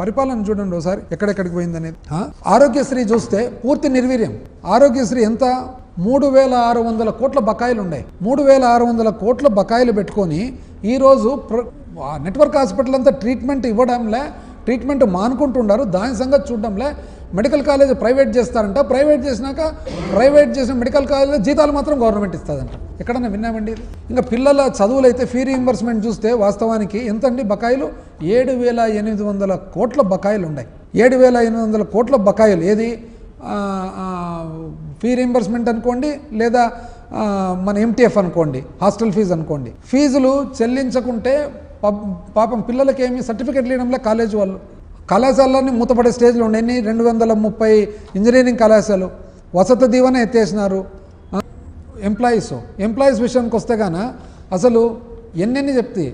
పరిపాలన చూడండి ఒకసారి ఎక్కడెక్కడికి పోయిందనేది. ఆరోగ్యశ్రీ చూస్తే పూర్తి నిర్వీర్యం. ఆరోగ్యశ్రీ ఎంత? మూడు వేల ఆరు వందల కోట్ల బకాయిలు ఉన్నాయి మూడు వేల ఆరు వందల కోట్ల బకాయిలు పెట్టుకొని ఈరోజు ప్ర నెట్వర్క్ హాస్పిటల్ అంతా ట్రీట్మెంట్ ఇవ్వడంలే ట్రీట్మెంట్ మానుకుంటున్నారు దాని సంగతి చూడడంలే. మెడికల్ కాలేజ్ ప్రైవేట్ చేస్తారంట. ప్రైవేట్ చేసినాక ప్రైవేట్ చేసిన మెడికల్ కాలేజ్ జీతాలు మాత్రం గవర్నమెంట్ ఇస్తుందంట. ఎక్కడన్నా విన్నామండి? ఇంకా పిల్లల చదువులు అయితే ఫీ రీఎంబర్స్మెంట్ చూస్తే వాస్తవానికి ఎంతండి బకాయిలు? ఏడు వేల ఎనిమిది వందల కోట్ల బకాయిలు ఉన్నాయి. ఏడు వేల ఎనిమిది వందల కోట్ల బకాయిలు. ఏది? ఫీ రీఎంబర్స్మెంట్ అనుకోండి లేదా మన ఎంటీఎఫ్ అనుకోండి హాస్టల్ ఫీజు అనుకోండి. ఫీజులు చెల్లించకుంటే పాపం పిల్లలకి ఏమి సర్టిఫికెట్లు ఇవ్వడంలే కాలేజ్ వాళ్ళు. కళాశాలన్నీ మూతపడే స్టేజ్లో ఉన్నాయి. రెండు వందల ముప్పై ఇంజనీరింగ్ కళాశాలలు వసతి దీవెన ఎత్తేసినారు. ఎంప్లాయీస్ ఎంప్లాయీస్ విషయానికి వస్తే గాన అసలు ఎన్నెన్ని చెప్తే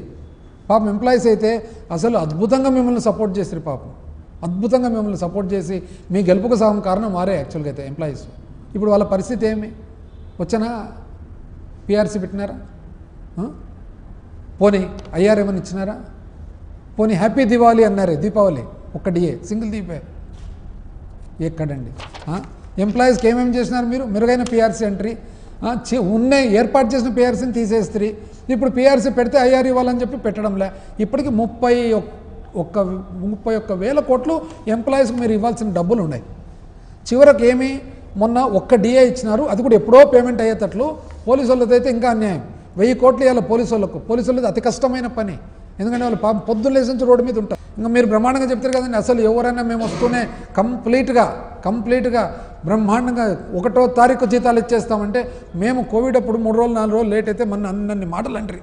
పాపం ఎంప్లాయీస్ అయితే అసలు అద్భుతంగా మిమ్మల్ని సపోర్ట్ చేసిరు పాపం. అద్భుతంగా మిమ్మల్ని సపోర్ట్ చేసి మీ గెలుపుకు సగం కారణం మారే యాక్చువల్గా అయితే ఎంప్లాయీస్ ఇప్పుడు వాళ్ళ పరిస్థితి ఏమి? వచ్చనా? పిఆర్సీ పెట్టినారా? పోనీ ఐఆర్ ఏమైనా ఇచ్చినారా? పోనీ హ్యాపీ దివాళీ అన్నారే దీపావళి ఒక్క డిఏ సింగిల్ దీపే. ఎక్కడండి? ఎంప్లాయీస్కి ఏమేమి చేసినారు మీరు? మెరుగైన పిఆర్సీ ఎంట్రీ ఉన్నాయి ఏర్పాటు చేసిన పిఆర్సీని తీసేస్త్రీ. ఇప్పుడు పిఆర్సీ పెడితే ఐఆర్ ఇవ్వాలని చెప్పి పెట్టడంలే. ఇప్పటికి ముప్పై ఒక్క ముప్పై ఒక్క వేల కోట్లు ఎంప్లాయీస్కి మీరు ఇవ్వాల్సిన డబ్బులు ఉన్నాయి చివరకు ఏమి? మొన్న ఒక్క డిఏ ఇచ్చినారు. అది కూడా ఎప్పుడో పేమెంట్ అయ్యేటట్లు పోలీసు వాళ్ళదైతే ఇంకా అన్యాయం. వెయ్యి కోట్లు ఇవ్వాలి పోలీసు వాళ్ళకు పోలీసు వాళ్ళది అతి కష్టమైన పని. ఎందుకంటే వాళ్ళు పాపం పొద్దున్న లేసి నుంచి రోడ్డు మీద ఉంటారు. ఇంకా మీరు బ్రహ్మాండంగా చెప్తారు కదండి అసలు ఎవరైనా మేము వస్తూనే కంప్లీట్గా కంప్లీట్గా బ్రహ్మాండంగా ఒకటో తారీఖు జీతాలు ఇచ్చేస్తామంటే మేము కోవిడ్ అప్పుడు మూడు రోజులు నాలుగు రోజులు లేట్ అయితే మన అన్నన్ని మాటలు అంటారు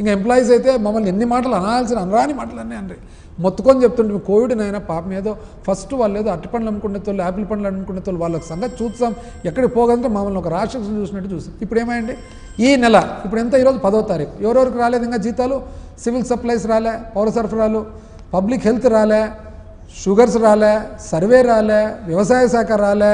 ఇంకా ఎంప్లాయీస్ అయితే మమ్మల్ని ఎన్ని మాటలు అనాల్సిన అనరాని మాటలు అన్నీ అండి మొత్తుకొని చెప్తుంటే కోవిడ్ నైనా పాపం ఏదో ఫస్ట్ వాళ్ళు ఏదో అట్టి పండ్లు అమ్ముకునే వాళ్ళు యాపిల్ పండ్లు అమ్ముకునే వాళ్ళు వాళ్ళకి సంగతి చూస్తాం ఎక్కడికి పోగలంటే మమ్మల్ని ఒక రాక్షసులు చూసినట్టు చూస్తాం. ఇప్పుడు ఏమైంది? ఈ నెల ఇప్పుడు ఎంత ఈరోజు పదో తారీఖు. ఎవరెవరికి రాలేదు ఇంకా జీతాలు? సివిల్ సప్లైస్ రాలే పౌర సరఫరాలు పబ్లిక్ హెల్త్ రాలే షుగర్స్ రాలే సర్వే రాలే వ్యవసాయ శాఖ రాలే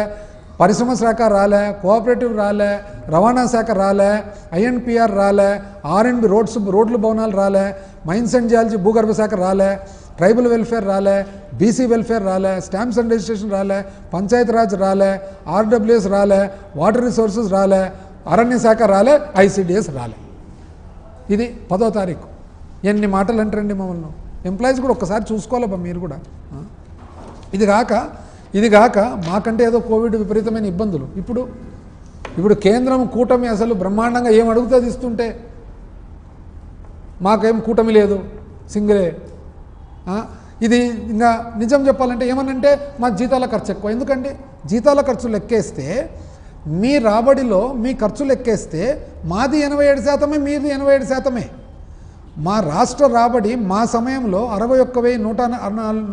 పరిశ్రమ శాఖ రాలే కోఆపరేటివ్ రాలే రవాణా శాఖ రాలే ఐఎన్పిఆర్ రాలే ఆర్ఎండ్బి రోడ్స్ రోడ్లు భవనాలు రాలే మైన్స్ అండ్ జియాలజీ భూగర్భ శాఖ రాలే ట్రైబల్ వెల్ఫేర్ రాలే బీసీ వెల్ఫేర్ రాలే స్టాంప్స్ అండ్ రిజిస్ట్రేషన్ రాలే పంచాయత్ రాజ్ రాలే ఆర్డబ్ల్యూఎస్ రాలే వాటర్ రిసోర్సెస్ రాలే అరణ్య శాఖ రాలే ఐసిడిఎస్ రాలే ఇది పదో తారీఖు ఎన్ని మాటలు అంటారండి మమ్మల్ని ఎంప్లాయీస్ కూడా ఒక్కసారి చూసుకోవాలబ్బా మీరు కూడా ఆ? ఇది కాక ఇది కాక మాకంటే ఏదో కోవిడ్ విపరీతమైన ఇబ్బందులు. ఇప్పుడు ఇప్పుడు కేంద్రం కూటమి అసలు బ్రహ్మాండంగా ఏం అడుగుతుంది ఇస్తుంటే? మాకేం కూటమి లేదు సింగిలే. ఇది ఇంకా నిజం చెప్పాలంటే ఏమనంటే మా జీతాల ఖర్చు ఎక్కువ. ఎందుకంటే జీతాల ఖర్చు లెక్కేస్తే మీ రాబడిలో మీ ఖర్చు లెక్కేస్తే మాది ఎనభై ఏడు శాతమే మీది ఎనభై ఏడు శాతమే. మా రాష్ట్ర రాబడి మా సమయంలో అరవై ఒక్క వెయ్యి నూట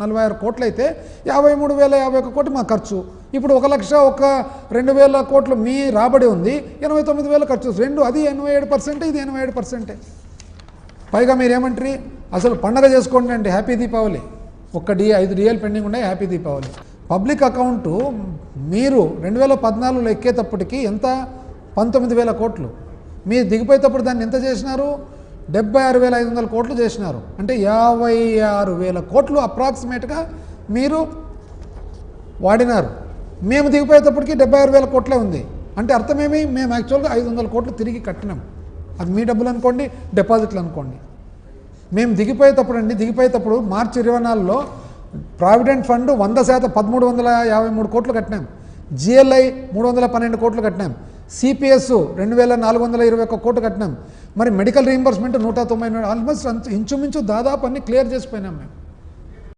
నలభై ఆరు కోట్లయితే యాభై మూడు వేల యాభై ఒక్క కోటి మా ఖర్చు. ఇప్పుడు ఒక లక్ష ఒక రెండు వేల కోట్లు మీ రాబడి ఉంది ఎనభై తొమ్మిది వేల ఖర్చు. రెండు అది ఎనభై ఏడు పర్సెంట్ ఇది ఎనభై ఏడు పర్సెంటే. పైగా మీరు ఏమంటారు అసలు పండగ చేసుకోండి అండి హ్యాపీ దీపావళి. ఒక్క డి ఐదు డిఎల్ పెండింగ్ ఉన్నాయి హ్యాపీ దీపావళి. పబ్లిక్ అకౌంటు మీరు రెండు వేల పద్నాలుగులో ఎక్కేటప్పటికి ఎంత? పంతొమ్మిది వేల కోట్లు. మీరు దిగిపోయేటప్పుడు దాన్ని ఎంత చేసినారు? డెబ్బై ఆరు వేల ఐదు వందల కోట్లు చేసినారు. అంటే యాభై ఆరు వేల కోట్లు అప్రాక్సిమేట్గా మీరు వాడినారు. మేము దిగిపోయేటప్పటికి డెబ్బై ఆరు వేల కోట్లే ఉంది. అంటే అర్థమేమి? మేము యాక్చువల్గా ఐదు వందల కోట్లు తిరిగి కట్టినాం. అది మీ డబ్బులు అనుకోండి డిపాజిట్లు అనుకోండి. మేము దిగిపోయేటప్పుడు అండి దిగిపోయేటప్పుడు మార్చి ఇరవై నాలుగులో ప్రావిడెంట్ ఫండ్ వంద శాతం పదమూడు వందల యాభై మూడు కోట్లు కట్టినాం. జిఎల్ఐ మూడు వందల పన్నెండు కోట్లు కట్టినాం. సిపిఎస్ రెండు వేల నాలుగు వందల ఇరవై ఒక్క కోట్లు కట్టినాం. మరి మెడికల్ రీంబర్స్మెంట్ నూట తొంభై ఆల్మోస్ట్ అంత ఇంచుమించు దాదాపు అన్ని క్లియర్ చేసిపోయినాం మేము.